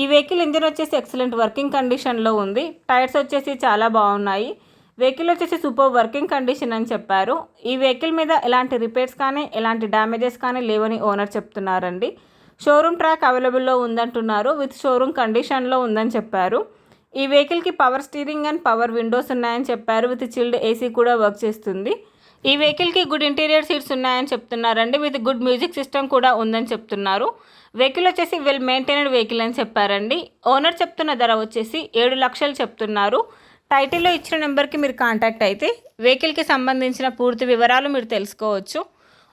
ఈ vehicle engine వచ్చేసి excellent working కండిషన్లో ఉంది. టైర్స్ వచ్చేసి చాలా బాగున్నాయి. వెహికల్ వచ్చేసి సూపర్ వర్కింగ్ కండిషన్ అని చెప్పారు. ఈ వెహికల్ మీద ఎలాంటి రిపేర్స్ కానీ ఎలాంటి డ్యామేజెస్ కానీ లేవని ఓనర్ చెప్తున్నారండి. షోరూమ్ ట్రాక్ అవైలబుల్లో ఉందంటున్నారు. విత్ షోరూమ్ కండిషన్లో ఉందని చెప్పారు. ఈ వెహికల్కి power steering and power windows ఉన్నాయని చెప్పారు. విత్ చిల్డ్ ఏసీ కూడా వర్క్ చేస్తుంది. ఈ వెహికల్కి గుడ్ ఇంటీరియర్ సీట్స్ ఉన్నాయని చెప్తున్నారండి. విత్ గుడ్ మ్యూజిక్ సిస్టమ్ కూడా ఉందని చెప్తున్నారు. వెహికల్ వచ్చేసి వెల్ మెయింటైనడ్ వెహికల్ అని చెప్పారండి. ఓనర్ చెప్తున్న ధర వచ్చేసి ఏడు లక్షలు చెప్తున్నారు. టైటిల్లో ఇచ్చిన నెంబర్కి మీరు కాంటాక్ట్ అయితే వెహికల్కి సంబంధించిన పూర్తి వివరాలు మీరు తెలుసుకోవచ్చు.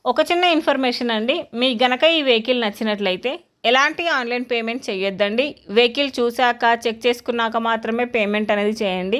ఒక చిన్న ఇన్ఫర్మేషన్ అండి. మీ గనక ఈ వెహికల్ నచ్చినట్లయితే ఎలాంటి ఆన్లైన్ పేమెంట్ చేయొద్దండి. వెహికల్ చూశాక చెక్ చేసుకున్నాక మాత్రమే పేమెంట్ అనేది చేయండి.